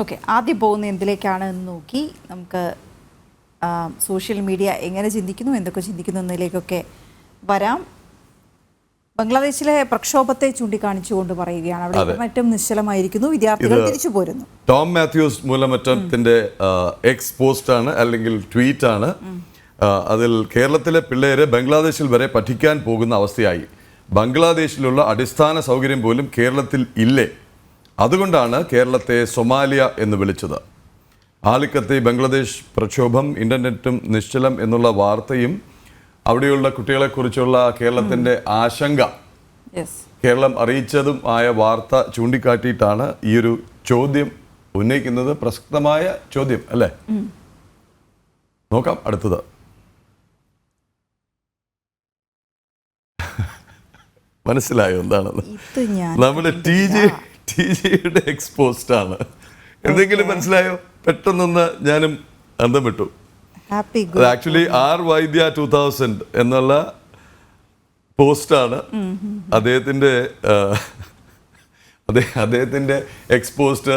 Okay ആദ്യം പോകുന്ന എന്തിലേക്കാണ് എന്ന് നോക്കി നമുക്ക് സോഷ്യൽ മീഡിയ എങ്ങനെ ചിന്തിക്കുന്നു എന്തൊക്കെ ചിന്തിക്കുന്നു എന്നതിലേക്കൊക്കെ വരാം. ബംഗ്ലാദേശിലെ പ്രക്ഷോഭത്തെ ചൂണ്ടിക്കാണിച്ചുകൊണ്ട് പറയുകയാണ്. അവിടെ. ഇന്റർനെറ്റും നിശ്ചലമായിരിക്കുന്നു വിദ്യാർത്ഥികൾ തിരിച്ചു പോരുന്നു. ടോം മാത്യൂസ് മൂലമറ്റത്തിന്റെ എക്സ് പോസ്റ്റ് ആണ് അല്ലെങ്കിൽ ട്വീറ്റ് ആണ്. അതിൽ കേരളത്തിലെ പിള്ളേരെ ബംഗ്ലാദേശിൽ വരെ പഠിക്കാൻ പോകുന്ന അവസ്ഥയായി. ബംഗ്ലാദേശിലുള്ള അടിസ്ഥാന സൗകര്യം പോലും കേരളത്തിൽ ഇല്ലേ? അതുകൊണ്ടാണ് കേരളത്തെ സൊമാലിയ എന്ന് വിളിച്ചത്. ആലിക്കത്തെ ബംഗ്ലാദേശ് പ്രക്ഷോഭം ഇന്റർനെറ്റും നിശ്ചലം എന്നുള്ള വാർത്തയും അവിടെയുള്ള കുട്ടികളെക്കുറിച്ചുള്ള കേരളത്തിന്റെ ആശങ്ക. കേരളം അറിയിച്ചതും ആയ വാർത്ത ചൂണ്ടിക്കാട്ടിയിട്ടാണ് ഈ ഒരു ചോദ്യം ഉന്നയിക്കുന്നത്. പ്രസക്തമായ ചോദ്യം അല്ലേ? നോക്കാം അടുത്തത്. മനസ്സിലായോ എന്താണെന്ന്? നമ്മുടെ ടി ജി ടി ജിയുടെ എക്സ്പോസ്റ്റ് ആണ്. എന്തെങ്കിലും മനസ്സിലായോ? പെട്ടെന്നൊന്ന് ഞാനും അന്തം വിട്ടു actually R Vaidya two thousand എന്നുള്ള പോസ്റ്റാണ് അദ്ദേഹത്തിന്റെ ആ, അദ്ദേഹത്തിന്റെ X post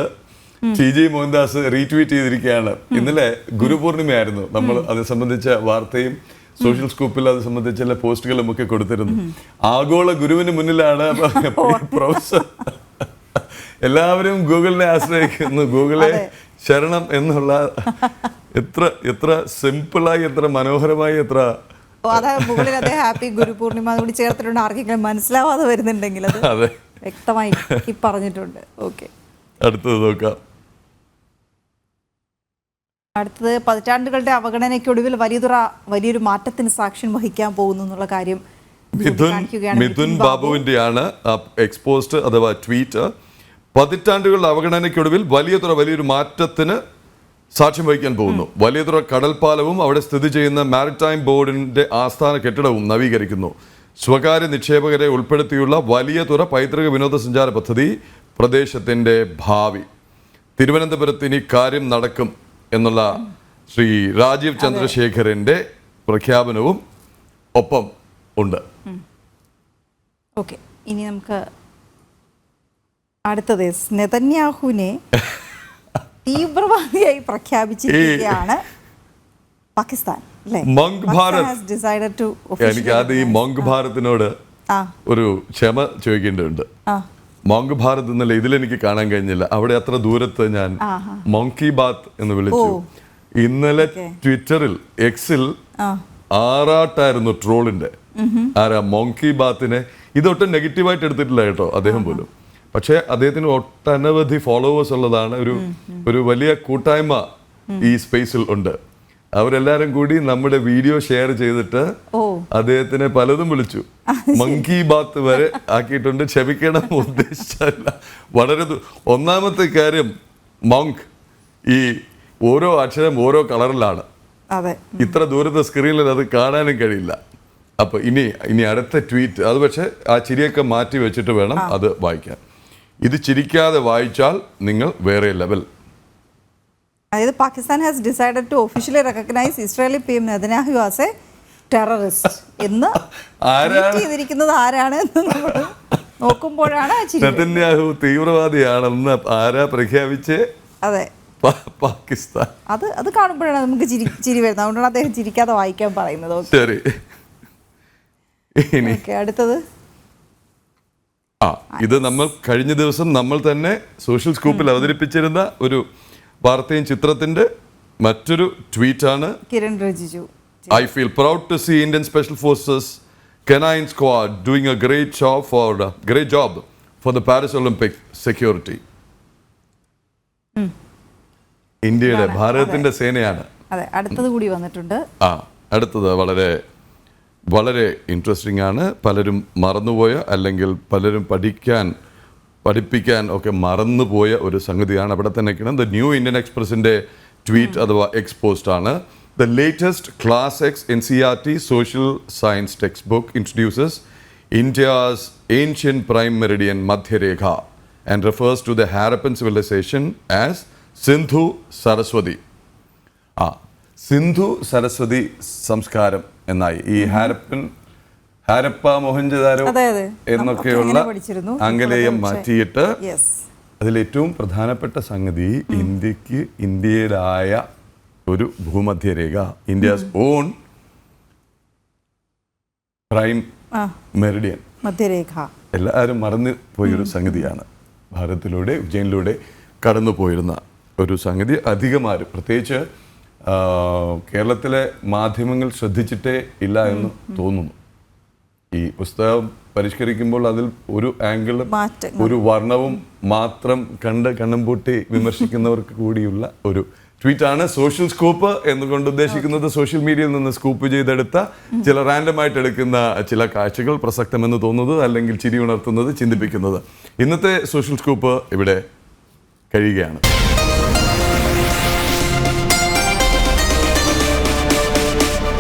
T G Mohandas retweet ചെയ്തിരിക്കുകയാണ്. ഇന്നലെ ഗുരുപൂർണിമയായിരുന്നു നമ്മൾ അത് സംബന്ധിച്ച വാർത്തയും സോഷ്യൽ സ്കൂപ്പിൽ അത് സംബന്ധിച്ചുള്ള പോസ്റ്റുകളും ഒക്കെ കൊടുത്തിരുന്നു. ആഗോള ഗുരുവിന് മുന്നിലാണ് പ്രൊഫസർ എല്ലാവരും ഗൂഗിളിനെ ആശ്രയിക്കുന്നു. ഗൂഗിളെ ശരണം എന്നുള്ള എത്ര എത്ര സിമ്പിളായി എത്ര മനോഹരമായി എത്ര മുകളിൽ അതേ ഹാപ്പി ഗുരു പൂർണിമ കൂടി ചേർത്തിട്ടുണ്ട്. ആർക്കെങ്കിലും മനസ്സിലാവാതെ വരുന്നുണ്ടെങ്കിൽ അത് വ്യക്തമായി പറഞ്ഞിട്ടുണ്ട്. ഓക്കെ. അടുത്തത് നോക്കാം. അടുത്തത് പതിറ്റാണ്ടുകളുടെ അവഗണനയ്ക്കൊടുവിൽ വലിയതുറ വലിയൊരു മാറ്റത്തിന് സാക്ഷ്യം വഹിക്കാൻ പോകുന്നു എന്നുള്ള കാര്യം മിഥുൻ മിഥുൻ ബാബുവിന്റെയാണ് എക്സ്പോസ്റ്റ് അഥവാ ട്വീറ്റ് പതിറ്റാണ്ടുകളുടെ അവഗണനയ്ക്കൊടുവിൽ വലിയതുറ വലിയൊരു മാറ്റത്തിന് സാക്ഷ്യം വഹിക്കാൻ പോകുന്നു. വലിയതുറ കടൽപ്പാലവും അവിടെ സ്ഥിതി ചെയ്യുന്ന മാരിടൈം ബോർഡിന്റെ ആസ്ഥാന കെട്ടിടവും നവീകരിക്കുന്നു. സ്വകാര്യ നിക്ഷേപകരെ ഉൾപ്പെടുത്തിയുള്ള വലിയതുറ പൈതൃക വിനോദസഞ്ചാര പദ്ധതി പ്രദേശത്തിന്റെ ഭാവി. തിരുവനന്തപുരത്ത് ഇനി കാര്യം നടക്കും എന്നുള്ള ശ്രീ രാജീവ് ചന്ദ്രശേഖരന്റെ പ്രഖ്യാപനവും ഒപ്പം ഉണ്ട്. ഓക്കെ. ഇനി നമുക്ക് അടുത്തത് നെതന്യാഹുവിനെ തീവ്രവാദിയായി പ്രഖ്യാപിച്ചിരിക്കുകയാണ് പാകിസ്ഥാൻ മങ്ക് ഭാരത്. എനിക്ക് ആദ്യം ഈ മങ്ക് ഭാരതിനോട് ഒരു ക്ഷമ ചോദിക്കേണ്ടതുണ്ട്. മോങ്ക് ഭാരത് എന്നല്ല ഇതിലെനിക്ക് കാണാൻ കഴിഞ്ഞില്ല. അവിടെ അത്ര ദൂരത്ത് ഞാൻ മോങ്കി ബാത്ത് എന്ന് വിളിച്ചു. ഇന്നലെ ട്വിറ്ററിൽ എക്സിൽ ആറാട്ടായിരുന്നു ട്രോളിന്റെ ആരാ മോങ്കി ബാത്തിനെ? ഇതൊട്ടും നെഗറ്റീവായിട്ട് എടുത്തിട്ടില്ല കേട്ടോ അദ്ദേഹം പോലും. പക്ഷേ അദ്ദേഹത്തിന് ഒട്ടനവധി ഫോളോവേഴ്സ് ഉള്ളതാണ് ഒരു ഒരു വലിയ കൂട്ടായ്മ ഈ സ്പേസിൽ ഉണ്ട്. അവരെല്ലാരും കൂടി നമ്മുടെ വീഡിയോ ഷെയർ ചെയ്തിട്ട് അദ്ദേഹത്തിനെ പലതും വിളിച്ചു. മങ്കി ബാത്ത് വരെ ആക്കിയിട്ടുണ്ട്. ക്ഷമിക്കണം ഉദ്ദേശിച്ചല്ല വളരെ ഒന്നാമത്തെ കാര്യം മങ്ക് ഈ ഓരോ അക്ഷരം ഓരോ കളറിലാണ്. ഇത്ര ദൂരത്തെ സ്ക്രീനിൽ അത് കാണാനും കഴിയില്ല. അപ്പൊ ഇനി ഇനി അടുത്ത ട്വീറ്റ് അത് പക്ഷെ ആ ചിരിയൊക്കെ മാറ്റി വെച്ചിട്ട് വേണം അത് വായിക്കാൻ. ഇത് ചിരിക്കാതെ വായിച്ചാൽ നിങ്ങൾ വേറെ ലെവൽ അതായത് Pakistan has decided to officially recognise Israeli P M Netanyahu as a terrorist എന്ന് ചെയ്തിരിക്കുന്നത് ആരാണ് എന്ന് നോക്കുമ്പോഴാണ്. നെതന്യാഹു തീവ്രവാദിയാണെന്ന് ആരാ പ്രഖ്യാപിച്ച്? അതെ. പാകിസ്ഥാൻ. അത് അത് കാണുമ്പോഴാണ് നമുക്ക് ചിരി ചിരി വരുന്നത്. അതുകൊണ്ടാണ് അദ്ദേഹം ചിരിക്കാതെ വായിക്കാൻ പറയുന്നത്. ശരി. ഇനി അടുത്തത്. ആ ഇത് നമ്മൾ കഴിഞ്ഞ ദിവസം നമ്മൾ തന്നെ സോഷ്യൽ സ്കൂപ്പിൽ അവതരിപ്പിച്ചിരുന്ന ഒരു വാർത്തയും ചിത്രത്തിന്റെ മറ്റൊരു ട്വീറ്റ് ആണ് Kiran Rijiju. I feel proud to see Indian special forces canine squad doing a great job for great job for the Paris Olympic security ഇന്ത്യയുടെ ഭാരതത്തിന്റെ സേനയാണ്. അതെ അടുത്തത് കൂടി വന്നിട്ടുണ്ട്. ആ അടുത്തത് വളരെ വളരെ ഇൻട്രസ്റ്റിംഗ് ആണ്. പലരും മറന്നുപോയ അല്ലെങ്കിൽ പലരും പഠിക്കാൻ പഠിപ്പിക്കാൻ ഒക്കെ മറന്നുപോയ ഒരു സംഗതിയാണ് അവിടെ തന്നെ നിൽക്കണം ദ ന്യൂ ഇന്ത്യൻ എക്സ്പ്രസിന്റെ ട്വീറ്റ് അഥവാ എക്സ്പോസ്റ്റ് ആണ്. The latest class X N C R T social science textbook introduces India's ancient prime meridian മധ്യരേഖ and refers to the Harappan civilisation as Sindhu Saraswati ആ സിന്ധു സരസ്വതി സംസ്കാരം. എന്നായി. ഈ ഹാരപ്പൻ ഹാരപ്പ മോഹൻജദാരോ. എന്നൊക്കെയുള്ള. ആംഗലേയം മാറ്റിയിട്ട് അതിലേറ്റവും പ്രധാനപ്പെട്ട സംഗതി ഇന്ത്യയ്ക്ക് ഇന്ത്യയിലായ ഒരു ഭൂമധ്യരേഖ ഇന്ത്യസ് ഓൺ പ്രൈം മെറിഡിയൻ. മധ്യരേഖ. എല്ലാവരും മറന്നു പോയൊരു സംഗതിയാണ്. ഭാരതത്തിലൂടെ ഉജ്ജയിനിലൂടെ കടന്നു പോയിരുന്ന ഒരു സംഗതി. അധികമാരും പ്രത്യേകിച്ച് കേരളത്തിലെ മാധ്യമങ്ങൾ ശ്രദ്ധിച്ചിട്ടേ ഇല്ല എന്ന് തോന്നുന്നു. ഈ പുസ്തകം പരിഷ്കരിക്കുമ്പോൾ അതിൽ ഒരു ആംഗിളും ഒരു വർണവും മാത്രം കണ്ട് കണ്ണും പൂട്ടി വിമർശിക്കുന്നവർക്ക് കൂടിയുള്ള ഒരു ട്വീറ്റ് ആണ് സോഷ്യൽ സ്കൂപ്പ് എന്നുകൊണ്ട് ഉദ്ദേശിക്കുന്നത്. സോഷ്യൽ മീഡിയയിൽ നിന്ന് സ്കൂപ്പ് ചെയ്തെടുത്ത ചില റാൻഡം ആയിട്ട് എടുക്കുന്ന ചില കാഴ്ചകൾ പ്രസക്തമെന്ന് തോന്നുന്നത് അല്ലെങ്കിൽ ചിരി ഉണർത്തുന്നത് ചിന്തിപ്പിക്കുന്നത്. ഇന്നത്തെ സോഷ്യൽ സ്കൂപ്പ് ഇവിടെ കഴിയുകയാണ്.